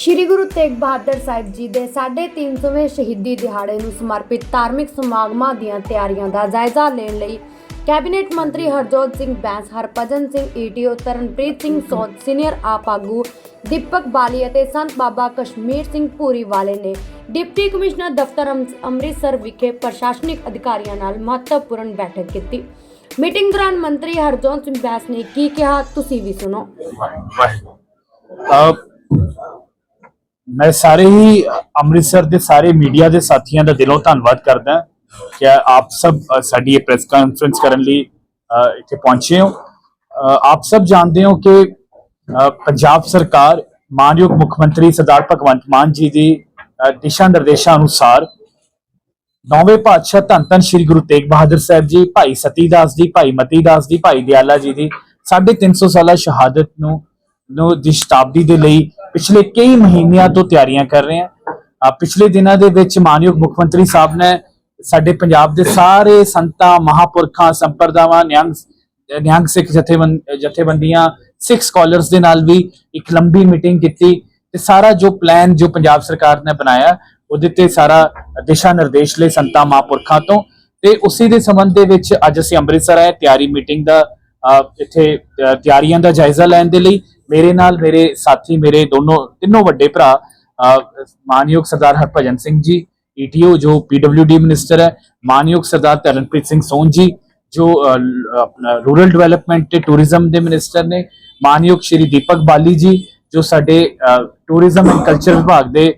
ਸ਼੍ਰੀ ਗੁਰੂ ਤੇਗ ਬਹਾਦਰ ਸਾਹਿਬ ਜੀ ਦੇ 350ਵੇਂ ਸ਼ਹੀਦੀ ਦਿਹਾੜੇ ਨੂੰ ਸਮਰਪਿਤ ਧਾਰਮਿਕ ਸਮਾਗਮਾਂ ਦੀਆਂ ਤਿਆਰੀਆਂ ਦਾ ਜਾਇਜ਼ਾ ਲੈਣ ਲਈ ਕੈਬਨਿਟ ਮੰਤਰੀ ਹਰਜੋਤ ਸਿੰਘ ਬੈਂਸ, ਹਰਭਜਨ ਸਿੰਘ ਈਟੀਓ ਤਰਨਪ੍ਰੀਤ ਸਿੰਘ ਸੋਧ ਸੀਨੀਅਰ ਆਪ ਆਗੂ ਦੀਪਕ ਬਾਲੀ ਅਤੇ ਸੰਤ ਬਾਬਾ ਕਸ਼ਮੀਰ ਸਿੰਘ ਪੂਰੀ ਵਾਲੇ ਨੇ ਡਿਪਟੀ ਕਮਿਸ਼ਨਰ ਦਫ਼ਤਰ ਅੰਮ- ਅੰਮ੍ਰਿਤਸਰ ਵਿਖੇ ਪ੍ਰਸ਼ਾਸਨਿਕ ਅਧਿਕਾਰੀਆਂ ਨਾਲ ਮਹੱਤਵਪੂਰਨ ਬੈਠਕ ਕੀਤੀ। ਮੀਟਿੰਗ ਦੌਰਾਨ ਮੰਤਰੀ ਹਰਜੋਤ ਸਿੰਘ ਬੈਂਸ ਨੇ ਕੀ ਕਿਹਾ, ਤੁਸੀਂ ਵੀ ਸੁਣੋ। ਵਾਹਿਗੁਰੂ। ਮੈਂ ਸਾਰੇ ਹੀ ਅੰਮ੍ਰਿਤਸਰ ਦੇ ਸਾਰੇ ਮੀਡੀਆ ਦੇ ਸਾਥੀਆਂ ਦਾ ਦਿਲੋਂ ਧੰਨਵਾਦ ਕਰਦਾ ਕਿ ਆਪ ਸਭ ਸਾਡੀ ਇਹ ਪ੍ਰੈਸ ਕਾਨਫਰੰਸ ਕਰਨ ਲਈ ਇੱਥੇ ਪਹੁੰਚੇ ਹੋ। ਆਪ ਸਭ ਜਾਣਦੇ ਹੋ ਕਿ ਪੰਜਾਬ ਸਰਕਾਰ ਮਾਨਯੋਗ ਮੁੱਖ ਮੰਤਰੀ ਸਰਦਾਰ ਭਗਵੰਤ ਮਾਨ ਜੀ ਦੀ ਦਿਸ਼ਾ ਨਿਰਦੇਸ਼ਾਂ ਅਨੁਸਾਰ ਨੌਵੇਂ ਪਾਤਸ਼ਾਹ ਧੰਨ ਧੰਨ ਸ੍ਰੀ ਗੁਰੂ ਤੇਗ ਬਹਾਦਰ ਸਾਹਿਬ ਜੀ, ਭਾਈ ਸਤੀਦਾਸ ਜੀ, ਭਾਈ ਮਤੀਦਾਸ ਜੀ, ਭਾਈ ਦਿਆਲਾ ਜੀ ਦੀ 350 ਸਾਲਾ ਸ਼ਹਾਦਤ ਨੂੰ ਨੂੰ ਦੀ ਸ਼ਤਾਬਦੀ ਦੇ ਲਈ ਪਿਛਲੇ ਕਈ ਮਹੀਨਿਆਂ ਤੋਂ ਤਿਆਰੀਆਂ ਕਰ ਰਹੇ ਹਾਂ। ਪਿਛਲੇ ਦਿਨਾਂ ਦੇ ਵਿੱਚ ਮਾਨਯੋਗ ਮੁੱਖ ਮੰਤਰੀ ਸਾਹਿਬ ਨੇ ਸਾਡੇ ਪੰਜਾਬ ਦੇ ਸਾਰੇ ਸੰਤਾਂ, ਮਹਾਪੁਰਖਾਂ, ਸੰਪਰਦਾਵਾਂ, ਨਿਹੰਗ ਨਿਹੰਗ ਸਿੱਖ ਜਥੇਬੰਦ ਜਥੇਬੰਦੀਆਂ, ਸਿੱਖ ਸਕਾਲਰਸ ਦੇ ਨਾਲ ਵੀ ਇੱਕ ਲੰਬੀ ਮੀਟਿੰਗ ਕੀਤੀ ਤੇ ਸਾਰਾ ਜੋ ਪਲਾਨ ਜੋ ਪੰਜਾਬ ਸਰਕਾਰ ਨੇ ਬਣਾਇਆ, ਉਹਦੇ ਤੇ ਸਾਰਾ ਦਿਸ਼ਾ ਨਿਰਦੇਸ਼ ਲਈ ਸੰਤਾਂ, ਮਹਾਂਪੁਰਖਾਂ ਤੋਂ ਤੇ ਉਸੇ ਦੇ ਸੰਬੰਧ ਦੇ ਵਿੱਚ ਅੱਜ ਅਸੀਂ ਅੰਮ੍ਰਿਤਸਰ ਆਏ। ਤਿਆਰੀ ਮੀਟਿੰਗ ਦਾ ਇੱਥੇ ਤਿਆਰੀਆਂ ਦਾ ਜਾਇਜ਼ਾ ਲੈਣ ਦੇ ਲਈ ਮੇਰੇ ਨਾਲ ਮੇਰੇ ਸਾਥੀ, ਮੇਰੇ ਦੋਨੋਂ, ਤਿੰਨੋਂ ਵੱਡੇ ਭਰਾ ਮਾਨਯੋਗ ਸਰਦਾਰ ਹਰਭਜਨ ਸਿੰਘ ਜੀ ਈਟੀਓ ਜੋ ਪੀਡਬਲਯੂਡੀ ਮਿਨਿਸਟਰ ਹੈ, ਮਾਨਯੋਗ ਸਰਦਾਰ ਤਰਨਪ੍ਰੀਤ ਸਿੰਘ ਸੋਨ ਜੀ, ਜੋ ਆਪਣਾ ਰੂਰਲ ਡਿਵੈਲਪਮੈਂਟ ਤੇ ਟੂਰਿਜ਼ਮ ਦੇ ਮਿਨਿਸਟਰ ਨੇ, ਮਾਨਯੋਗ ਸ਼੍ਰੀ ਦੀਪਕ ਬਾਲੀ ਜੀ, ਜੋ ਸਾਡੇ ਟੂਰਿਜ਼ਮ ਐਂਡ ਕਲਚਰ ਵਿਭਾਗ ਦੇ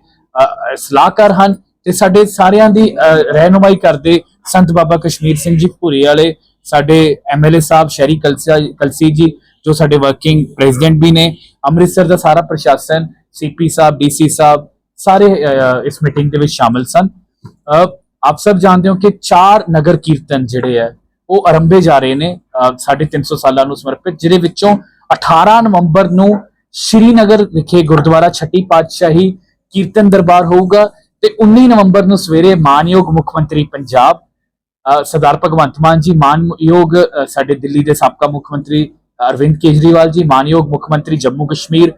ਸਲਾਹਕਾਰ ਹਨ ਤੇ ਸਾਡੇ ਸਾਰਿਆਂ ਦੀ ਰਹਿਨੁਮਾਈ ਕਰਦੇ ਸੰਤ ਬਾਬਾ ਕਸ਼ਮੀਰ ਸਿੰਘ ਜੀ ਭੂਰੀ ਵਾਲੇ, ਸਾਡੇ ਐਮਐਲਏ ਸਾਹਿਬ ਸ਼ਹਿਰੀ ਕਲਸਾ, ਕਲਸੀ ਜੀ ਜੋ ਸਾਡੇ ਵਰਕਿੰਗ ਪ੍ਰੈਜ਼ੀਡੈਂਟ ਵੀ ਨੇ ਅੰਮ੍ਰਿਤਸਰ ਦਾ ਸਾਰਾ ਪ੍ਰਸ਼ਾਸਨ ਸੀਪੀ ਸਾਹਿਬ ਡੀਸੀ ਸਾਹਿਬ ਸਾਰੇ ਇਸ ਮੀਟਿੰਗ ਦੇ ਵਿੱਚ ਸ਼ਾਮਲ ਸਨ। ਆਪ ਸਭ ਜਾਣਦੇ ਹੋ ਕਿ ਚਾਰ ਨਗਰ ਕੀਰਤਨ ਜਿਹੜੇ ਹੈ ਉਹ ਆਰੰਭੇ ਜਾ ਰਹੇ ਨੇ ਅਹ, ਸਾਢੇ 350 ਸਾਲਾਂ ਨੂੰ ਸਮਰਪਿਤ ਜਿਹਦੇ ਵਿੱਚੋਂ 18 ਨਵੰਬਰ ਨੂੰ ਸ਼੍ਰੀਨਗਰ ਵਿਖੇ ਗੁਰਦੁਆਰਾ ਛੱਟੀ ਪਾਤਸ਼ਾਹੀ ਕੀਰਤਨ ਦਰਬਾਰ ਹੋਊਗਾ ਤੇ 19 ਨਵੰਬਰ ਨੂੰ ਸਵੇਰੇ ਮਾਨਯੋਗ ਮੁੱਖ ਮੰਤਰੀ ਪੰਜਾਬ ਸਰਦਾਰ ਭਗਵੰਤ ਮਾਨ ਜੀ ਮਾਨਯੋਗ ਸਾਡੇ ਦਿੱਲੀ ਦੇ ਸਾਬਕਾ ਮੁੱਖ ਮੰਤਰੀ ਅਰਵਿੰਦ ਕੇਜਰੀਵਾਲ ਜੀ ਮਾਨਯੋਗ ਮੁੱਖ ਮੰਤਰੀ ਜੰਮੂ ਕਸ਼ਮੀਰ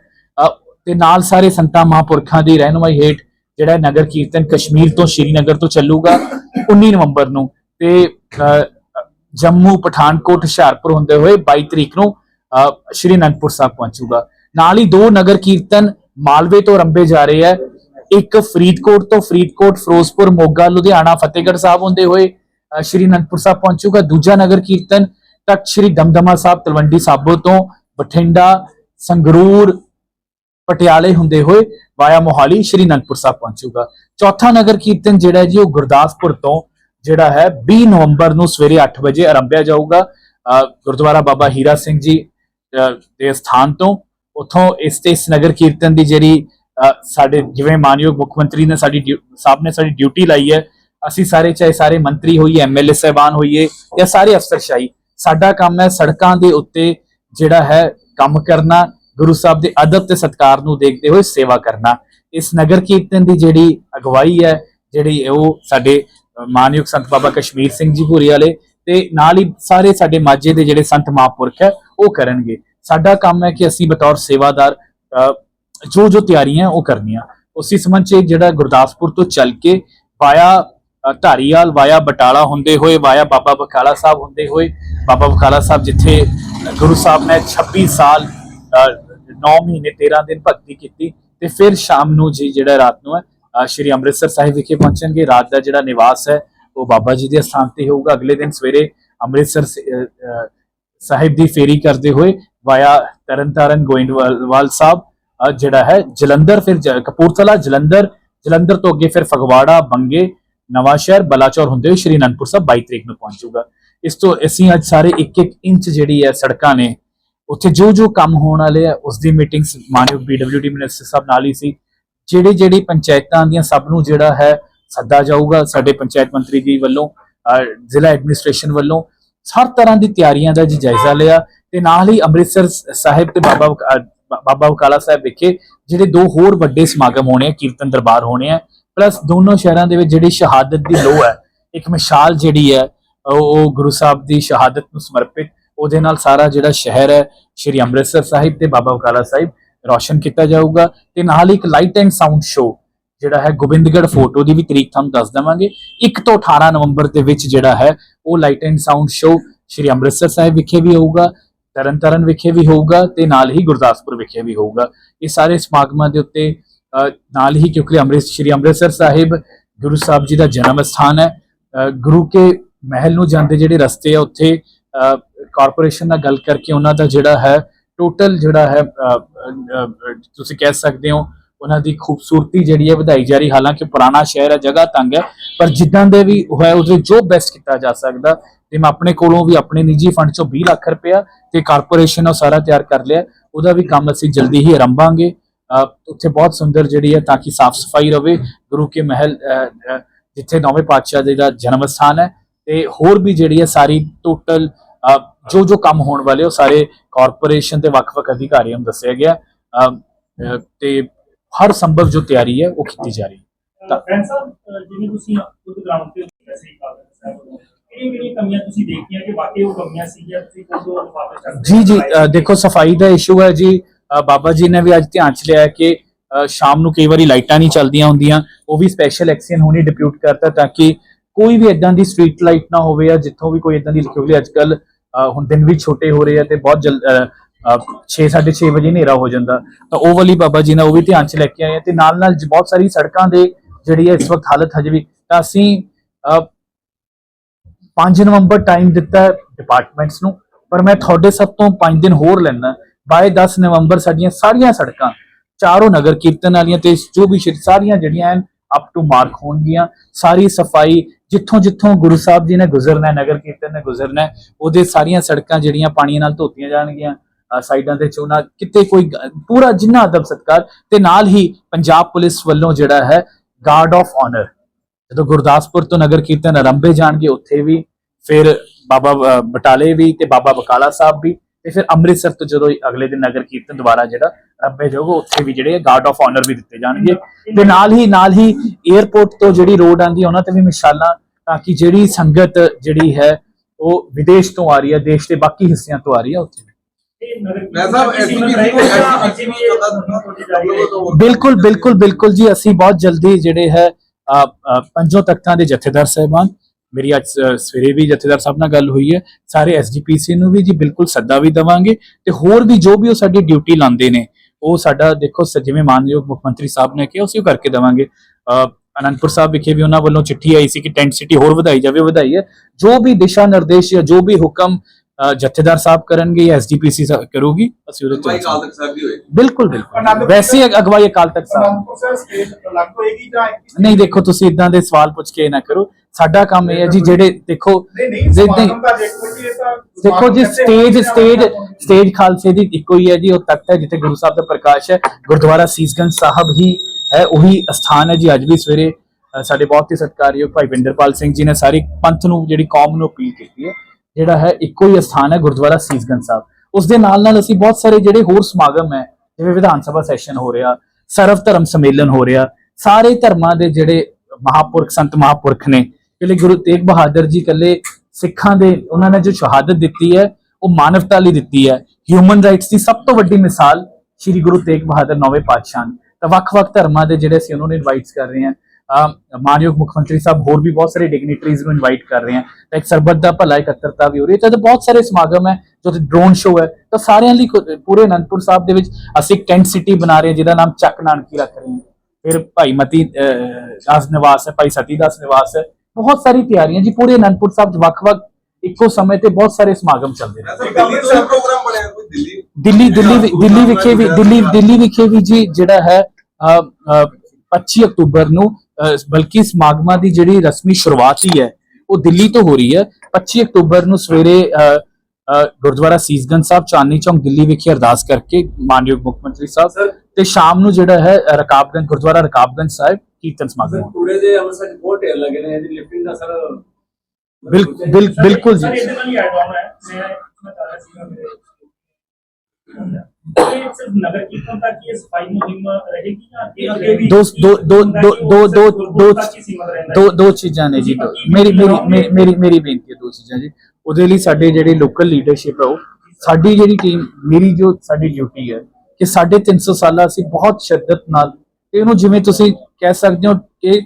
ਤੇ ਨਾਲ ਸਾਰੇ ਸੰਤਾਂ ਮਹਾਂਪੁਰਖਾਂ ਦੀ ਰਹਿਨੁਮਾਈ ਹੇਠ ਜਿਹੜਾ ਨਗਰ ਕੀਰਤਨ ਕਸ਼ਮੀਰ ਤੋਂ ਸ਼੍ਰੀਨਗਰ ਤੋਂ ਚੱਲੂਗਾ 19 ਨਵੰਬਰ ਨੂੰ ਤੇ ਜੰਮੂ ਪਠਾਨਕੋਟ ਹੁਸ਼ਿਆਰਪੁਰ ਹੁੰਦੇ ਹੋਏ 22 ਤਰੀਕ ਨੂੰ ਅਹ, ਸ਼੍ਰੀ ਅਨੰਦਪੁਰ ਸਾਹਿਬ ਪਹੁੰਚੂਗਾ। ਨਾਲ ਹੀ ਦੋ ਨਗਰ ਕੀਰਤਨ ਮਾਲਵੇ ਤੋਂ ਰੰਭੇ ਜਾ ਰਹੇ ਹੈ। ਇੱਕ ਫਰੀਦਕੋਟ ਤੋਂ ਫਰੀਦਕੋਟ ਫਿਰੋਜ਼ਪੁਰ ਮੋਗਾ ਲੁਧਿਆਣਾ ਫਤਿਹਗੜ੍ਹ ਸਾਹਿਬ ਹੁੰਦੇ ਹੋਏ ਅਹ, ਸ਼੍ਰੀ ਅਨੰਦਪੁਰ ਸਾਹਿਬ ਪਹੁੰਚੂਗਾ। ਦੂਜਾ ਨਗਰ ਕੀਰਤਨ ਤਖਤ ਸ਼੍ਰੀ ਦਮਦਮਾ ਸਾਹਿਬ, ਤਲਵੰਡੀ ਸਾਬੋ ਤੋਂ ਬਠਿੰਡਾ, ਸੰਗਰੂਰ, ਪਟਿਆਲੇ ਹੁੰਦੇ ਹੋਏ ਵਾਇਆ ਮੋਹਾਲੀ ਸ਼੍ਰੀ ਅਨੰਦਪੁਰ ਸਾਹਿਬ ਪਹੁੰਚੂਗਾ। ਚੌਥਾ ਨਗਰ ਕੀਰਤਨ ਜਿਹੜਾ ਜੀ, ਉਹ ਗੁਰਦਾਸਪੁਰ ਤੋਂ ਜਿਹੜਾ ਹੈ 20 ਨਵੰਬਰ ਨੂੰ ਸਵੇਰੇ 8 ਵਜੇ ਆਰੰਭਿਆ ਜਾਊਗਾ। ਗੁਰਦੁਆਰਾ ਬਾਬਾ ਹੀਰਾ ਸਿੰਘ ਜੀ ਦੇ ਸਥਾਨ ਤੋਂ। ਉਥੋਂ ਇਸ ਤੇ ਇਸ ਨਗਰ ਕੀਰਤਨ ਦੀ ਜਿਹੜੀ ਅਹ ਸਾਡੇ ਜਿਵੇਂ ਮਾਨਯੋਗ ਮੁੱਖ ਮੰਤਰੀ ਨੇ ਸਾਡੀ ਡਿਊ- ਸਾਹਿਬ ਨੇ ਸਾਡੀ ਡਿਊਟੀ ਲਾਈ ਹੈ, ਅਸੀਂ ਸਾਰੇ ਚਾਹੇ ਸਾਰੇ ਮੰਤਰੀ ਹੋਈਏ ਐਮਐਲਏ ਸਹਿਬਾਨ ਹੋਈਏ ਜਾਂ ਸਾਰੇ ਅਫਸਰਸ਼ਾਹੀ ਸਾਡਾ ਕੰਮ ਹੈ ਸੜਕਾਂ ਦੇ ਉੱਤੇ ਜਿਹੜਾ ਹੈ ਕੰਮ ਕਰਨਾ, ਗੁਰੂ ਸਾਹਿਬ ਦੇ ਅਦਬ ਤੇ ਸਤਕਾਰ ਨੂੰ ਦੇਖਦੇ ਹੋਏ ਸੇਵਾ ਕਰਨਾ। ਇਸ ਨਗਰ ਕੀਰਤਨ ਦੀ ਜਿਹੜੀ ਅਗਵਾਈ ਹੈ, ਜਿਹੜੀ ਉਹ ਸਾਡੇ ਮਾਨਯੋਗ ਸੰਤ ਬਾਬਾ ਕਸ਼ਮੀਰ ਸਿੰਘ ਜੀ ਭੂਰੀ ਵਾਲੇ ਤੇ ਨਾਲ ਹੀ ਸਾਰੇ ਸਾਡੇ ਮਾਝੇ ਦੇ ਜਿਹੜੇ ਸੰਤ ਮਹਾਂਪੁਰਖ ਹੈ, ਉਹ ਕਰਨਗੇ। ਸਾਡਾ ਕੰਮ ਹੈ ਕਿ ਅਸੀਂ ਬਤੌਰ ਸੇਵਾਦਾਰ ਜੋ ਜੋ ਤਿਆਰੀਆਂ ਉਹ ਕਰਨੀਆਂ। ਉਸੇ ਸੰਬੰਧ ਚ ਜਿਹੜਾ ਗੁਰਦਾਸਪੁਰ ਤੋਂ ਚੱਲ ਕੇ ਪਾਇਆ ਧਾਰੀਵਾਲ ਵਾਇਆ ਬਟਾਲਾ ਹੁੰਦੇ ਹੋਏ, ਵਾਇਆ ਬਾਬਾ ਬਕਾਲਾ ਸਾਹਿਬ ਹੁੰਦੇ ਹੋਏ, ਬਾਬਾ ਬਕਾਲਾ ਸਾਹਿਬ ਜਿੱਥੇ ਗੁਰੂ ਸਾਹਿਬ ਨੇ 26 ਸਾਲ 9 ਮਹੀਨੇ 13 ਦਿਨ ਭਗਤੀ ਕੀਤੀ ਤੇ ਫਿਰ ਸ਼ਾਮ ਨੂੰ ਜੀ ਜਿਹੜਾ ਰਾਤ ਨੂੰ ਹੈ ਸ਼੍ਰੀ ਅੰਮ੍ਰਿਤਸਰ ਸਾਹਿਬ ਵਿਖੇ ਪਹੁੰਚਣਗੇ। ਰਾਤ ਦਾ ਜਿਹੜਾ ਨਿਵਾਸ ਹੈ, ਉਹ ਬਾਬਾ ਜੀ ਦੇ ਸਥਾਨ ਤੇ ਹੋਊਗਾ। ਅਗਲੇ ਦਿਨ ਸਵੇਰੇ ਅੰਮ੍ਰਿਤਸਰ ਸਾਹਿਬ ਦੀ ਫੇਰੀ ਕਰਦੇ ਹੋਏ ਵਾਇਆ ਤਰਨਤਾਰਨ ਗੋਇੰਦਵਾਲ ਸਾਹਿਬ ਜਿਹੜਾ ਹੈ, ਜਲੰਧਰ ਫਿਰ ਕਪੂਰਥਲਾ, ਜਲੰਧਰ ਜਲੰਧਰ ਤੋਂ ਅੱਗੇ ਫਿਰ ਫਗਵਾੜਾ, ਬੰਗੇ ਨਵਾਂ ਸ਼ਹਿਰ ਬਲਾਚੌਰ ਹੁੰਦੇ ਹੋਏ ਸ਼੍ਰੀ ਅਨੰਦਪੁਰ ਸਾਹਿਬ 22 ਤਰੀਕ ਨੂੰ ਪਹੁੰਚੂਗਾ ਇਸ ਤੋਂ ਅਸੀਂ ਅੱਜ ਸਾਰੇ ਇੱਕ ਇੱਕ ਇੰਚ ਜਿਹੜੀ ਹੈ ਸੜਕਾਂ ਨੇ, ਉੱਥੇ ਜੋ ਜੋ ਕੰਮ ਹੋਣ ਵਾਲੇ ਆ ਉਸ ਦੀ ਮੀਟਿੰਗਸ ਮਾਨਯੋਗ ਬੀਡਬਲਯੂਡੀ ਮਿਨਿਸਟਰ ਸਾਹਿਬ ਨਾਲ ਹੀ ਸੀ। ਜਿਹੜੇ ਜਿਹੜੀ ਪੰਚਾਇਤਾਂ ਦੀਆਂ ਸਭ ਨੂੰ ਜਿਹੜਾ ਹੈ ਸੱਦਾ ਜਾਊਗਾ ਸਾਡੇ ਪੰਚਾਇਤ ਮੰਤਰੀ ਜੀ ਵੱਲੋਂ ਜ਼ਿਲ੍ਹਾ ਐਡਮਿਨਿਸਟ੍ਰੇਸ਼ਨ ਵੱਲੋਂ, ਹਰ ਤਰ੍ਹਾਂ ਦੀ ਤਿਆਰੀਆਂ ਦਾ ਜੀ ਜਾਇਜ਼ਾ ਲਿਆ। ਤੇ ਨਾਲ ਹੀ ਅੰਮ੍ਰਿਤਸਰ ਸਾਹਿਬ ਤੇ ਬਾਬਾ ਬਾਬਾ ਬਕਾਲਾ ਸਾਹਿਬ ਵਿਖੇ ਜਿਹੜੇ ਦੋ ਹੋਰ ਵੱਡੇ ਸਮਾਗਮ ਹੋਣੇ ਆ, ਕੀਰਤਨ ਦਰਬਾਰ ਹੋਣੇ ਆ ਪਲੱਸ ਦੋਨੋਂ ਸ਼ਹਿਰਾਂ ਦੇ ਵਿੱਚ ਜਿਹੜੀ ਸ਼ਹਾਦਤ ਦੀ ਲੋਹ ਹੈ, ਇੱਕ ਮਿਸਾਲ ਜਿਹੜੀ ਹੈ, ਉਹ ਗੁਰੂ ਸਾਹਿਬ ਦੀ ਸ਼ਹਾਦਤ ਨੂੰ ਸਮਰਪਿਤ, ਉਹਦੇ ਨਾਲ ਸਾਰਾ ਜਿਹੜਾ ਸ਼ਹਿਰ ਹੈ, ਸ਼੍ਰੀ ਅੰਮ੍ਰਿਤਸਰ ਸਾਹਿਬ ਤੇ ਬਾਬਾ ਬਕਾਲਾ ਸਾਹਿਬ ਰੌਸ਼ਨ ਕੀਤਾ ਜਾਊਗਾ ਤੇ ਨਾਲ ਹੀ ਇੱਕ ਲਾਈਟ ਐਂਡ ਸਾਊਂਡ ਸ਼ੋਅ ਜਿਹੜਾ ਹੈ, ਗੋਬਿੰਦਗੜ੍ਹ ਫੋਟੋ ਦੀ ਵੀ ਤਰੀਕ ਤੁਹਾਨੂੰ ਦੱਸ ਦੇਵਾਂਗੇ। 1 ਤੋਂ 18 ਨਵੰਬਰ ਦੇ ਵਿੱਚ ਜਿਹੜਾ ਹੈ, ਉਹ light and sound show Shri Amritsar Sahib ਵਿਖੇ ਵੀ ਹੋਊਗਾ ਤਰਨਤਾਰਨ ਵਿਖੇ ਵੀ ਹੋਊਗਾ ਤੇ ਨਾਲ ਹੀ ਗੁਰਦਾਸਪੁਰ ਵਿਖੇ ਵੀ ਹੋਊਗਾ। ਇਹ ਸਾਰੇ ਸਮਾਗਮਾਂ ਦੇ ਉੱਤੇ ਨਾਲ ਹੀ ਕਿਉਂਕਿ ਅੰਮ੍ਰਿਤ, ਸ਼੍ਰੀ ਅੰਮ੍ਰਿਤਸਰ ਸਾਹਿਬ ਗੁਰੂ ਸਾਹਿਬ ਜੀ ਦਾ ਜਨਮ ਸਥਾਨ ਹੈ। ਗੁਰੂ ਕੇ ਮਹਿਲ ਨੂੰ ਜਾਂਦੇ ਜਿਹੜੇ ਰਸਤੇ ਆ, ਉੱਥੇ ਕਾਰਪੋਰੇਸ਼ਨ ਨਾਲ ਗੱਲ ਕਰਕੇ ਉਹਨਾਂ ਦਾ ਜਿਹੜਾ ਹੈ ਟੋਟਲ ਜਿਹੜਾ ਹੈ ਤੁਸੀਂ ਕਹਿ ਸਕਦੇ ਹੋ, ਉਹਨਾਂ ਦੀ ਖੂਬਸੂਰਤੀ ਜਿਹੜੀ ਹੈ ਵਧਾਈ ਜਾ ਰਹੀ। ਹਾਲਾਂਕਿ ਪੁਰਾਣਾ ਸ਼ਹਿਰ ਹੈ, ਜਗ੍ਹਾ ਤੰਗ ਹੈ, ਪਰ ਜਿੱਦਾਂ ਦੇ ਵੀ ਹੋਇਆ, ਉਹਦੇ ਜੋ ਬੈਸਟ ਕੀਤਾ ਜਾ ਸਕਦਾ। ਤੇ ਮੈਂ ਆਪਣੇ ਕੋਲੋਂ ਵੀ ਆਪਣੇ ਨਿੱਜੀ ਫੰਡ ਚੋਂ 20 ਲੱਖ ਰੁਪਇਆ ਤੇ ਕਾਰਪੋਰੇਸ਼ਨ ਉਹ ਸਾਰਾ ਤਿਆਰ ਕਰ ਲਿਆ। ਉਹਦਾ ਵੀ ਕੰਮ ਅਸੀਂ ਜਲਦੀ ਹੀ ਆਰੰਭਾਂਗੇ। ਉੱਥੇ ਬਹੁਤ ਸੁੰਦਰ ਜਿਹੜੀ ਹੈ ਤਾਂ ਕਿ ਸਾਫ਼ ਸਫ਼ਾਈ ਰਵੇ ਗੁਰੂ ਕੇ ਮਹਿਲ ਜਿੱਥੇ ਨੌਵੇਂ ਪਾਤਸ਼ਾਹ ਜੀ ਦਾ ਜਨਮ ਸਥਾਨ ਹੈ ਤੇ ਹੋਰ ਵੀ ਜਿਹੜੀ ਹੈ ਸਾਰੀ ਟੋਟਲ ਜੋ ਜੋ ਕੰਮ ਹੋਣ ਵਾਲੇ ਉਹ ਸਾਰੇ ਕਾਰਪੋਰੇਸ਼ਨ ਤੇ ਵੱਖ-ਵੱਖ ਅਧਿਕਾਰੀਆਂ ਨੂੰ ਦੱਸਿਆ ਗਿਆ। ਤੇ ਹਰ ਸੰਭਵ ਜੋ ਤਿਆਰੀ ਹੈ ਉਹ ਕੀਤੀ ਜਾ ਰਹੀ ਹੈ। ਤਾਂ ਫਰੈਂਡ ਸਾਹਿਬ ਅਹ ਜਿਵੇਂ ਤੁਸੀਂ ਖੁਦ ਗਰਾਊਂਡ ਤੇ ਵੈਸੇ ਹੀ ਕਾਲ ਸਾਹਿਬ ਕਿਹੜੀਆਂ ਕਿਹੜੀਆਂ ਕਮੀਆਂ ਤੁਸੀਂ ਦੇਖੀਆਂ ਕਿ ਵਾਕਈ ਉਹ ਕਮੀਆਂ ਸੀਗੀਆਂ ਤੁਸੀਂ ਖੁਦ ਉਹ ਵਾਪਸ ਚੱਕ ਜੀ ਜੀ ਦੇਖੋ ਸਫ਼ਾਈ ਦਾ ਇਸ਼ੂ ਹੈ ਜੀ ਬਾਬਾ ਜੀ ਨੇ ਵੀ ਅੱਜ ਧਿਆਨ ਚ ਲਿਆ ਕਿ ਸ਼ਾਮ ਨੂੰ ਕਈ ਵਾਰੀ ਲਾਈਟਾਂ ਨਹੀਂ ਚੱਲਦੀਆਂ ਹੁੰਦੀਆਂ ਉਹ ਵੀ ਸਪੈਸ਼ਲ ਐਕਸ਼ਨ ਹੋਣੀ ਡਿਪਿਊਟ ਕਰਤਾ ਤਾਂ ਕਿ ਕੋਈ ਵੀ ਇਦਾਂ ਦੀ ਸਟਰੀਟ ਲਾਈਟ ਨਾ ਹੋਵੇ ਜਾਂ ਜਿੱਥੋਂ ਵੀ ਕੋਈ ਇਦਾਂ ਦੀ ਕਿਉਂਕਿ ਅੱਜ ਕੱਲ ਹੁਣ ਦਿਨ ਵੀ ਛੋਟੇ ਹੋ ਰਹੇ ਆ ਤੇ ਬਹੁਤ ਜਲ 6:30 ਵਜੇ ਹਨੇਰਾ ਹੋ ਜਾਂਦਾ। ਤਾਂ ਉਹ ਵਾਲੀ ਬਾਬਾ ਜੀ ਨੇ ਉਹ ਵੀ ਧਿਆਨ ਚ ਲੈ ਕੇ ਆਏ ਆ ਤੇ ਨਾਲ ਨਾਲ ਬਹੁਤ ਸਾਰੀ ਸੜਕਾਂ ਦੇ ਜਿਹੜੀ ਹੈ ਇਸ ਵਕਤ ਹਾਲਤ ਹਜੇ ਵੀ ਤਾਂ ਅਸੀਂ ਅ, 5 ਨਵੰਬਰ ਟਾਈਮ ਦਿੱਤਾ ਡਿਪਾਰਟਮੈਂਟਸ ਨੂੰ ਪਰ ਮੈਂ ਤੁਹਾਡੇ ਸਭ ਤੋਂ 5 ਦਿਨ ਹੋਰ ਲੈਣਾ ਬਾਏ 10 ਨਵੰਬਰ ਸਾਡੀਆਂ ਸਾਰੀਆਂ ਸੜਕਾਂ ਚਾਰੋਂ ਨਗਰ ਕੀਰਤਨ ਵਾਲੀਆਂ ਤੇ ਜੋ ਵੀ ਸਾਰੀਆਂ ਜਿਹੜੀਆਂ ਐਨ ਅਪ ਟੂ ਮਾਰਕ ਹੋਣਗੀਆਂ, ਸਾਰੀ ਸਫ਼ਾਈ ਜਿੱਥੋਂ ਜਿੱਥੋਂ ਗੁਰੂ ਸਾਹਿਬ ਜੀ ਨੇ ਗੁਜ਼ਰਨਾ ਨਗਰ ਕੀਰਤਨ ਨੇ ਗੁਜ਼ਰਨਾ ਉਹਦੇ ਸਾਰੀਆਂ ਸੜਕਾਂ ਜਿਹੜੀਆਂ ਪਾਣੀਆਂ ਨਾਲ ਧੋਤੀਆਂ ਜਾਣਗੀਆਂ ਸਾਈਡਾਂ ਤੇ ਚੋਣਾ ਕਿਤੇ ਕੋਈ ਪੂਰਾ ਜਿੰਨਾ ਅਦਬ ਸਤਕਾਰ ਤੇ ਨਾਲ ਹੀ ਪੰਜਾਬ ਪੁਲਿਸ ਵੱਲੋਂ ਜਿਹੜਾ ਹੈ ਗਾਰਡ ਆਫ ਆਨਰ ਜਦੋਂ ਗੁਰਦਾਸਪੁਰ ਤੋਂ ਨਗਰ ਕੀਰਤਨ ਆਰੰਭੇ ਜਾਣਗੇ, ਉੱਥੇ ਵੀ, ਫਿਰ ਬਾਬਾ ਬਟਾਲੇ ਵੀ ਤੇ ਬਾਬਾ ਬਕਾਲਾ ਸਾਹਿਬ ਵੀ ਤੇ ਫਿਰ ਅੰਮ੍ਰਿਤਸਰ ਤੋਂ ਜਦੋਂ ਅਗਲੇ ਦਿਨ ਨਗਰ ਕੀਰਤਨ ਦੁਬਾਰਾ ਜਿਹੜਾ ਆਰੰਭੇ ਜਾਊਗਾ ਉੱਥੇ ਵੀ ਜਿਹੜੇ ਗਾਰਡ ਆਫ ਆਨਰ ਵੀ ਦਿੱਤੇ ਜਾਣਗੇ ਤੇ ਨਾਲ ਹੀ ਨਾਲ ਹੀ 에ਅਰਪੋਰਟ ਤੋਂ ਜਿਹੜੀ ਰੋਡ ਆਂਦੀ ਉਹਨਾਂ ਤੇ ਵੀ ਮਿਸਾਲਾਂ ਤਾਂ ਕਿ ਜਿਹੜੀ ਸੰਗਤ ਜਿਹੜੀ ਹੈ ਉਹ ਵਿਦੇਸ਼ ਤੋਂ ਆ ਰਹੀ ਹੈ ਦੇਸ਼ ਦੇ ਬਾਕੀ ਹਿੱਸਿਆਂ ਤੋਂ ਆ ਰਹੀ ਹੈ ਉੱਥੇ? ਬਿਲਕੁਲ ਬਿਲਕੁਲ ਬਿਲਕੁਲ ਜੀ ਅਸੀਂ ਬਹੁਤ ਜਲਦੀ ਜਿਹੜੇ ਹੈ ਪੰਜੋਂ ਤਖਤਾਂ ਦੇ ਜਥੇਦਾਰ ਸਾਹਿਬਾਨ ਮੇਰੀ ਅੱਜ ਸਵੇਰੇ ਵੀ ਜਥੇਦਾਰ ਸਾਹਿਬ ਨਾਲ ਗੱਲ ਹੋਈ ਹੈ। ਸਾਰੇ ਐਸਜੀਪੀਸੀ ਨੂੰ ਵੀ ਜੀ ਬਿਲਕੁਲ ਸੱਦਾ ਵੀ ਦਵਾਂਗੇ ਤੇ ਹੋਰ ਵੀ ਜੋ ਵੀ ਉਹ ਸਾਡੀ ਡਿਊਟੀ ਲਾਉਂਦੇ ਨੇ ਉਹ ਸਾਡਾ ਦੇਖੋ ਜਿਵੇਂ ਮਾਨਯੋਗ ਮੁੱਖ ਮੰਤਰੀ ਸਾਹਿਬ ਨੇ ਕਿਹਾ ਉਹ ਕਰਕੇ ਦਵਾਂਗੇ। ਅਨੰਦਪੁਰ ਸਾਹਿਬ ਵਿਖੇ ਵੀ ਉਹਨਾਂ ਵੱਲੋਂ ਚਿੱਠੀ ਆਈ ਸੀ ਕਿ ਟੈਂਟ ਸਿਟੀ ਹੋਰ ਵਧਾਈ ਜਾਵੇ ਵਧਾਈ ਹੈ। ਜੋ ਵੀ ਦਿਸ਼ਾ ਨਿਰਦੇਸ਼ ਜਾਂ ਜੋ ਵੀ ਹੁਕਮ ਜਥੇਦਾਰ ਸਾਹਿਬ ਕਰਨਗੇ ਜਾਂ ਐਸਜੀਪੀਸੀ ਕਰੂਗੀ ਅਸੀਂ ਉਹਦੇ ਤੇ ਕਾਲ ਤੱਕ ਸਾਹਿਬ ਵੀ ਹੋਏ ਬਿਲਕੁਲ ਬਿਲਕੁਲ। ਵੈਸੇ ਅਗਵਾਈ ਅਕਾਲ ਤਖਤ ਸਾਹਿਬ। ਨਹੀਂ ਦੇਖੋ ਤੁਸੀਂ ਇਦਾਂ ਦੇ ਸਵਾਲ ਪੁੱਛ ਕੇ ਨਾ ਕਰੋ। ਸਾਡਾ ਕੰਮ ਇਹ ਹੈ ਜੀ ਜਿਹੜੇ ਦੇਖੋ ਦੇਖੋ ਜੀ ਸਟੇਜ ਸਟੇਜ? ਸਟੇਜ ਖਾਲਸੇ ਦੀ ਇੱਕੋ ਹੀ ਹੈ ਜੀ ਉਹ ਤਖਤ ਹੈ ਜਿੱਥੇ ਗੁਰੂ ਸਾਹਿਬ ਦਾ ਪ੍ਰਕਾਸ਼ ਹੈ ਗੁਰਦੁਆਰਾ ਸੀਸਗੰਜ ਸਾਹਿਬ ਹੀ ਹੈ ਉਹੀ ਅਸਥਾਨ ਹੈ ਜੀ ਅੱਜ ਵੀ ਸਵੇਰੇ ਸਾਡੇ ਬਹੁਤ ਹੀ ਸਤਿਕਾਰਯੋਗ ਭਾਈ ਵਿੰਦਰਪਾਲ ਸਿੰਘ ਜੀ ਨੇ ਸਾਰੀ ਪੰਥ ਨੂੰ ਜਿਹੜੀ ਕੌਮ ਨੂੰ ਅਪੀਲ ਕੀਤੀ ਹੈ ਜਿਹੜਾ ਹੈ ਇੱਕੋ ਹੀ ਅਸਥਾਨ ਹੈ ਗੁਰਦੁਆਰਾ ਸੀਸਗੰਜ ਸਾਹਿਬ ਉਸ ਦੇ ਨਾਲ ਨਾਲ ਅਸੀਂ ਬਹੁਤ ਸਾਰੇ ਜਿਹੜੇ ਹੋਰ ਸਮਾਗਮ ਹੈ ਜਿਵੇਂ ਵਿਧਾਨ ਸਭਾ ਸੈਸ਼ਨ ਹੋ ਰਿਹਾ ਸਰਵ ਧਰਮ ਸੰਮੇਲਨ ਹੋ ਰਿਹਾ ਸਾਰੇ ਧਰਮਾਂ ਦੇ ਜਿਹੜੇ ਮਹਾਪੁਰਖ ਸੰਤ ਮਹਾਪੁਰਖ ਨੇ ਜਿਹੜੇ ਗੁਰੂ ਤੇਗ ਬਹਾਦਰ ਜੀ ਇਕੱਲੇ ਸਿੱਖਾਂ ਦੇ ਉਹਨਾਂ ਨੇ ਜੋ ਸ਼ਹਾਦਤ ਦਿੱਤੀ ਹੈ ਉਹ ਮਾਨਵਤਾ ਲਈ ਦਿੱਤੀ ਹੈ। ਹਿਊਮਨ ਰਾਈਟਸ ਦੀ ਸਭ ਤੋਂ ਵੱਡੀ ਮਿਸਾਲ ਸ੍ਰੀ ਗੁਰੂ ਤੇਗ ਬਹਾਦਰ ਨੌਵੇਂ ਪਾਤਸ਼ਾਹ ਨੇ। ਤਾਂ ਵੱਖ-ਵੱਖ ਧਰਮਾਂ ਦੇ ਜਿਹੜੇ ਅਸੀਂ ਉਹਨਾਂ ਨੂੰ ਇਨਵਾਈਟਸ ਕਰ ਰਹੇ ਹਾਂ। ਮਾਨਯੋਗ ਮੁੱਖ ਮੰਤਰੀ ਸਾਹਿਬ ਹੋਰ ਵੀ ਬਹੁਤ ਸਾਰੇ ਡਿਗਨਿਟਰੀਜ਼ ਨੂੰ ਇਨਵਾਈਟ ਕਰ ਰਹੇ ਹਾਂ। ਤਾਂ ਇੱਕ ਸਰਬੱਤ ਦਾ ਭਲਾ ਇਕੱਤਰਤਾ ਵੀ ਹੋ ਰਹੀ ਹੈ। ਤਾਂ ਬਹੁਤ ਸਾਰੇ ਸਮਾਗਮ ਹੈ ਜੋ ਡਰੋਨ ਸ਼ੋਅ ਹੈ। ਤਾਂ ਸਾਰਿਆਂ ਲਈ ਪੂਰੇ ਅਨੰਦਪੁਰ ਸਾਹਿਬ ਦੇ ਵਿੱਚ ਅਸੀਂ ਇੱਕ ਟੈਂਟ ਸਿਟੀ ਬਣਾ ਰਹੇ ਹਾਂ ਜਿਹਦਾ ਨਾਮ ਚੱਕ ਨਾਨਕੀ ਰੱਖ ਰਹੇ ਹਾਂ। ਫਿਰ ਭਾਈ ਮਤੀ ਅਹ, ਦਾਸ ਨਿਵਾਸ ਹੈ ਭਾਈ ਸਤੀ ਦਾਸ ਨਿਵਾਸ ਹੈ। ਬਹੁਤ ਸਾਰੀ ਤਿਆਰੀਆਂ ਜੀ ਪੂਰੇ ਅਨੰਦਪੁਰ ਸਾਹਿਬ 'ਚ ਵੱਖ-ਵੱਖ ਇੱਕੋ ਸਮੇਂ ਤੇ ਬਹੁਤ ਸਾਰੇ ਸਮਾਗਮ ਚੱਲਦੇ ਨੇ। ਦਿੱਲੀ ਤੋਂ ਇਹ ਪ੍ਰੋਗਰਾਮ ਬਣਿਆ ਕੋਈ ਦਿੱਲੀ? ਦਿੱਲੀ ਦਿੱਲੀ ਵਿ- ਦਿੱਲੀ ਵਿਖੇ ਵੀ ਦਿੱਲੀ ਦਿੱਲੀ ਵਿਖੇ ਵੀ ਜੀ ਜਿਹੜਾ ਹੈ ਅ, ਅ, 25 ਅਕਤੂਬਰ ਨੂੰ ਬਲਕਿ ਸਮਾਗਮਾਂ ਦੀ ਜਿਹੜੀ ਰਸਮੀ ਸ਼ੁਰੂਆਤ ਹੀ ਹੈ ਉਹ ਦਿੱਲੀ ਤੋਂ ਹੋ ਰਹੀ ਹੈ। 25 ਅਕਤੂਬਰ ਨੂੰ ਸਵੇਰੇ ਗੁਰਦੁਆਰਾ ਸੀਸਗੰਜ ਸਾਹਿਬ ਚਾਂਦਨੀ ਚੌਂਕ ਦਿੱਲੀ ਵਿਖੇ ਅਰਦਾਸ ਕਰਕੇ ਮਾਨਯੋਗ ਮੁੱਖ ਮੰਤਰੀ ਸਾਹਿਬ ਤੇ ਸ਼ਾਮ ਨੂੰ ਜਿਹੜਾ ਹੈ ਰਕਾਬਗੰਜ ਗੁਰਦੁਆਰਾ ਰਕਾਬਗੰਜ ਸਾਹਿਬ ਕੀਰਤਨ ਸਮਾਗਮ ਹੋਣਾ। ਪੂਰੇ ਦੇ ਅੰਮ੍ਰਿਤਸਰ ਚ ਬਹੁਤ ਢੇਰ ਲੱਗੇ ਨੇ ਇਹਦੀ ਲਿਫਟਿੰਗ ਦਾ ਸਰ ਬਿਲਕੁਲ ਬਿਲ- ਬਿਲਕੁਲ ਸਰ ਜੀ ਇਹਦੇ ਨਾਲ ਹੀ ਐਡ ਆਨ ਹੈ। ਮੈਂ ਮੈਂ ਤਾਂ ਸੀਗਾ ਮੇਰੇ ਨਗਰ ਕੀਰਤਨ ਤੱਕ ਇਹ ਸਫ਼ਾਈ ਮੁਹਿੰਮ ਰਹੇਗੀ ਜਾਂ ਅੱਗੇ ਅੱਗੇ ਵੀ ਦੋ ਦੋ ਦੋ ਦੋ ਦੋ ਦੋ ਦੋ ਚੀਜ਼ਾਂ ਨੇ ਜੀ। ਦੋ- ਮੇਰੀ ਮੇਰੀ ਮੇਰੀ- ਮੇਰੀ ਮੇਰੀ ਬੇਨਤੀ ਹੈ ਦੋ ਚੀਜ਼ਾਂ ਜੀ। ਉਹਦੇ ਲਈ ਸਾਡੇ ਜਿਹੜੇ ਲੋਕਲ ਲੀਡਰਸ਼ਿਪ ਹੈ ਉਹ ਸਾਡੀ ਜਿਹੜੀ ਟੀਮ ਮੇਰੀ ਜੋ ਸਾਡੀ ਡਿਊਟੀ ਹੈ ਕਿ 350 ਸਾਲਾ ਅਸੀਂ ਬਹੁਤ ਸ਼ਿੱਦਤ ਨਾਲ ਇਹਨੂੰ ਜਿਵੇਂ ਤੁਸੀਂ ਕਹਿ ਸਕਦੇ ਹੋ ਕਿ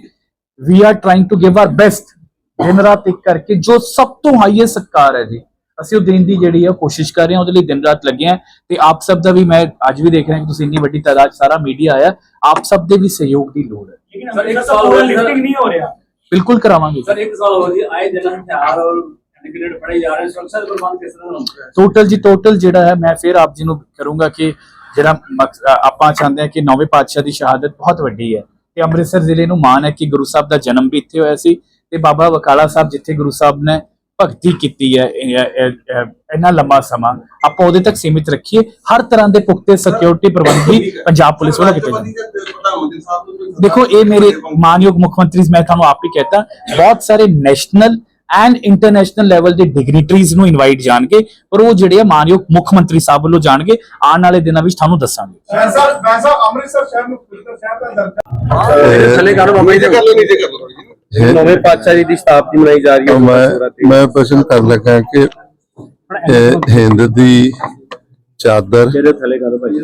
we are trying to give our best ਦਿਨ ਰਾਤ ਇੱਕ ਕਰਕੇ ਜੋ ਸਭ ਤੋਂ ਹਾਈਐਸਟ ਸਤਕਾਰ ਹੈ ਜੀ। ਅਸੀਂ ਉਹ ਦੇਣ ਦੀ ਜਿਹੜੀ ਹੈ ਕੋਸ਼ਿਸ਼ ਕਰ ਰਹੇ ਹਾਂ ਉਹਦੇ ਲਈ ਦਿਨ ਰਾਤ ਲੱਗੇ ਆ ਤੇ ਆਪ ਸਭ ਦਾ ਵੀ ਮੈਂ ਅੱਜ ਵੀ ਦੇਖ ਰਿਹਾ ਕਿ ਤੁਸੀਂ ਇੰਨੀ ਵੱਡੀ ਤਾਦਾਦ ਸਾਰਾ ਮੀਡੀਆ ਆਇਆ ਆਪ ਸਭ ਦੇ ਵੀ ਸਹਿਯੋਗ ਦੀ ਲੋੜ ਹੈ। ਸਰ ਇੱਕ ਸਾਲ ਹੋਰ ਲਿਫਟਿੰਗ ਨਹੀਂ ਹੋ ਰਿਹਾ। ਬਿਲਕੁਲ ਕਰਾਵਾਂਗੇ ਸਰ ਇੱਕ ਸਾਲ ਹੋਰ ਜੀ ਆਏ ਦਿਨ ਹਥਿਆਰ ਔਰ ਟੋਟਲ ਜੀ ਟੋਟਲ ਜਿਹੜਾ ਹੈ ਮੈਂ ਫਿਰ ਆਪ ਜੀ ਨੂੰ ਕਰੂੰਗਾ ਕਿ ਜਿਹੜਾ ਆਪਾਂ ਚਾਹੁੰਦੇ ਹਾਂ ਕਿ ਨੌਵੇਂ ਪਾਤਸ਼ਾਹ ਦੀ ਸ਼ਹਾਦਤ ਬਹੁਤ ਵੱਡੀ ਹੈ। ਤੇ ਅੰਮ੍ਰਿਤਸਰ ਜ਼ਿਲ੍ਹੇ ਨੂੰ ਮਾਣ ਹੈ ਕਿ ਗੁਰੂ ਸਾਹਿਬ ਦਾ ਜਨਮ ਵੀ ਇੱਥੇ ਹੋਇਆ ਸੀ ਤੇ ਬਾਬਾ ਬਕਾਲਾ ਸਾਹਿਬ ਜਿੱਥੇ ਗੁਰੂ ਸਾਹਿਬ ਨੇ ਭਗਤੀ ਕੀਤੀ ਹੈ ਇੰਨਾ ਲੰਮਾ ਸਮਾਂ, ਆਪਾਂ ਉਹਦੇ ਤੱਕ ਸੀਮਿਤ ਰੱਖੀਏ। ਹਰ ਤਰ੍ਹਾਂ ਦੇ ਪੁਖਤੇ ਸਿਕਿਉਰਿਟੀ ਪ੍ਰਬੰਧ ਵੀ ਪੰਜਾਬ ਪੁਲਿਸ ਵੱਲੋਂ ਕੀਤੇ ਜਾਂਦੇ ਦੇਖੋ, ਇਹ ਮੇਰੇ ਮਾਨਯੋਗ ਮੁੱਖ ਮੰਤਰੀ, ਮੈਂ ਤੁਹਾਨੂੰ ਆਪ ਹੀ ਕਹਤਾ, ਬਹੁਤ ਸਾਰੇ ਨੈਸ਼ਨਲ ਐਂਡ ਇੰਟਰਨੈਸ਼ਨਲ ਲੈਵਲ ਦੇ ਡਿਗਨਿਟਰੀਜ਼ ਨੂੰ ਇਨਵਾਈਟ ਜਾਣਗੇ ਪਰ ਉਹ ਜਿਹੜੇ ਆ ਮਾਨਯੋਗ ਮੁੱਖ ਮੰਤਰੀ ਸਾਹਿਬ ਵੱਲੋਂ ਜਾਣਗੇ ਆਉਣ ਵਾਲੇ ਦਿਨਾਂ ਵਿੱਚ ਤੁਹਾਨੂੰ ਦੱਸਾਂਗੇ। ਵੈਸਾ ਵੈਸਾ ਅੰਮ੍ਰਿਤਸਰ ਸ਼ਹਿਰ ਨੂੰ ਫਿਲਟਰ ਸ਼ਹਿਰ ਦਾ ਦਰਜਾ। ਥੱਲੇ ਕਰ ਬਾਬਾ ਜੀ ਨੀਚੇ ਕਰ ਲਓ ਨੀਚੇ ਕਰ ਲਓ ਜੀ ਇਹ ਨਵੇਂ ਪਾਤਸ਼ਾਹ ਜੀ ਦੀ ਸ਼ਤਾਬਦੀ ਮਨਾਈ ਜਾ ਰਹੀ ਹੈ। ਮੈਂ ਮੈਂ ਪਸੰਦ ਕਰ ਲੱਗਾ ਕਿ ਇਹ ਹਿੰਦ ਦੀ ਚਾਦਰ ਜਿਹੜੇ ਥੱਲੇ ਕਰ ਭਾਈ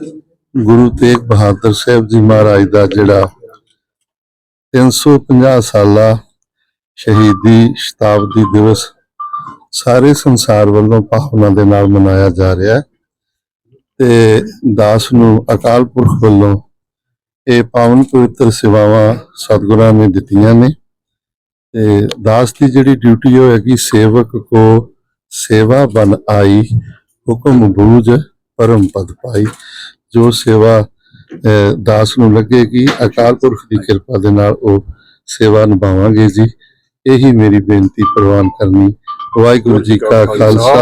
ਗੁਰੂ ਤੇਗ ਬਹਾਦਰ ਸਾਹਿਬ ਜੀ ਮਹਾਰਾਜ ਦਾ ਜਿਹੜਾ 350 ਸਾਲਾ ਸ਼ਹੀਦੀ ਸ਼ਤਾਬਦੀ ਦਿਵਸ ਸਾਰੇ ਸੰਸਾਰ ਵੱਲੋਂ ਭਾਵਨਾ ਦੇ ਨਾਲ ਮਨਾਇਆ ਜਾ ਰਿਹਾ ਹੈ ਤੇ ਦਾਸ ਨੂੰ ਅਕਾਲ ਪੁਰਖ ਵੱਲੋਂ ਇਹ ਪਾਵਨ ਪਵਿੱਤਰ ਸੇਵਾਵਾਂ ਸਤਿਗੁਰਾਂ ਨੇ ਦਿੱਤੀਆਂ ਨੇ ਤੇ ਦਾਸ ਦੀ ਜਿਹੜੀ ਡਿਊਟੀ ਉਹ ਹੋਏਗੀ ਸੇਵਕ ਕੋ ਸੇਵਾ ਬਨ ਆਈ ਹੁਕਮ ਬੂਝ ਪਰਮ ਪਦ ਪਾਈ ਜੋ ਸੇਵਾ ਅਹ, ਦਾਸ ਨੂੰ ਲੱਗੇਗੀ ਅਕਾਲ ਪੁਰਖ ਦੀ ਕਿਰਪਾ ਦੇ ਨਾਲ ਉਹ ਸੇਵਾ ਨਿਭਾਵਾਂਗੇ ਜੀ। ਇਹੀ ਮੇਰੀ ਬੇਨਤੀ ਪ੍ਰਵਾਨ ਕਰਨੀ। ਵਾਹਿਗੁਰੂ ਜੀ ਕਾ ਖਾਲਸਾ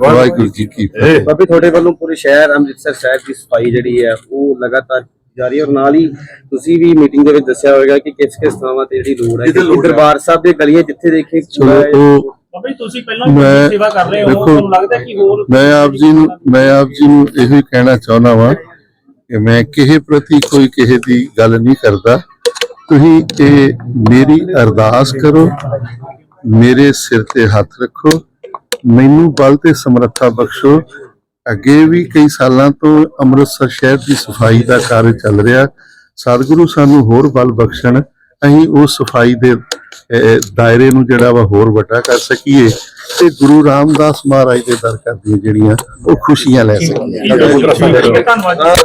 ਵਾਹਿਗੁਰੂ ਜੀ ਕੀ ਫਤਿਹ। ਬਾਬੇ ਤੁਹਾਡੇ ਵੱਲੋਂ ਪੂਰੇ ਸ਼ਹਿਰ ਅੰਮ੍ਰਿਤਸਰ ਸ਼ਹਿਰ ਦੀ ਸਫ਼ਾਈ ਜਿਹੜੀ ਹੈ ਉਹ ਲਗਾਤਾਰ ਜਾਰੀ ਹੈ ਔਰ ਨਾਲ ਹੀ ਤੁਸੀਂ ਵੀ ਮੀਟਿੰਗ ਦੇ ਵਿੱਚ ਦੱਸਿਆ ਹੋਵੇਗਾ ਕਿ ਕਿਸ ਕਿਸ ਥਾਵਾਂ ਤੇ ਜਿਹੜੀ ਲੋੜ ਹੈ। ਦਰਬਾਰ ਸਾਹਿਬ ਦੇ ਗਲੀਆਂ ਜਿੱਥੇ ਦੇਖੇ ਬਾਬਾ ਜੀ ਤੁਸੀਂ ਪਹਿਲਾਂ ਵੀ ਸੇਵਾ ਕਰ ਰਹੇ ਹੋ ਤੁਹਾਨੂੰ ਲੱਗਦਾ ਕਿ ਹੋਰ ਮੈਂ ਆਪ ਜੀ ਨੂੰ ਮੈਂ ਆਪ ਜੀ ਨੂੰ ਇਹੋ ਹੀ ਕਹਿਣਾ ਚਾਹੁੰਦਾ ਵਾਂ ਕਿ ਮੈਂ ਕਿਸੇ ਪ੍ਰਤੀ ਕੋਈ ਕਿਸੇ ਦੀ ਗੱਲ ਨਹੀਂ ਕਰਦਾ। ਤੁਸੀਂ ਇਹ ਮੇਰੀ ਅਰਦਾਸ ਕਰੋ, ਮੇਰੇ ਸਿਰ ਤੇ ਹੱਥ ਰੱਖੋ, ਮੈਨੂੰ ਬਲ ਤੇ ਸਮਰੱਥਾ ਬਖਸ਼ੋ। ਅੱਗੇ ਵੀ ਕਈ ਸਾਲਾਂ ਤੋਂ ਅੰਮ੍ਰਿਤਸਰ ਸ਼ਹਿਰ ਦੀ ਸਫ਼ਾਈ ਦਾ ਕਾਰਜ ਚੱਲ ਰਿਹਾ। ਸਤਿਗੁਰੂ ਸਾਨੂੰ ਹੋਰ ਬਲ ਬਖਸ਼ਣ। ਅਸੀਂ ਉਸ ਸਫ਼ਾਈ ਦੇ ਦਾਇਰੇ ਨੂੰ ਜਿਹੜਾ ਵਾ ਹੋਰ ਵੱਡਾ ਕਰ ਸਕੀਏ। ਤੇ ਗੁਰੂ ਰਾਮਦਾਸ ਮਹਾਰਾਜ ਦੇ ਦਰ ਦੀਆਂ ਜਿਹੜੀਆਂ, ਉਹ ਖੁਸ਼ੀਆਂ ਲੈ ਸਕੀਏ। ਧੰਨਵਾਦ।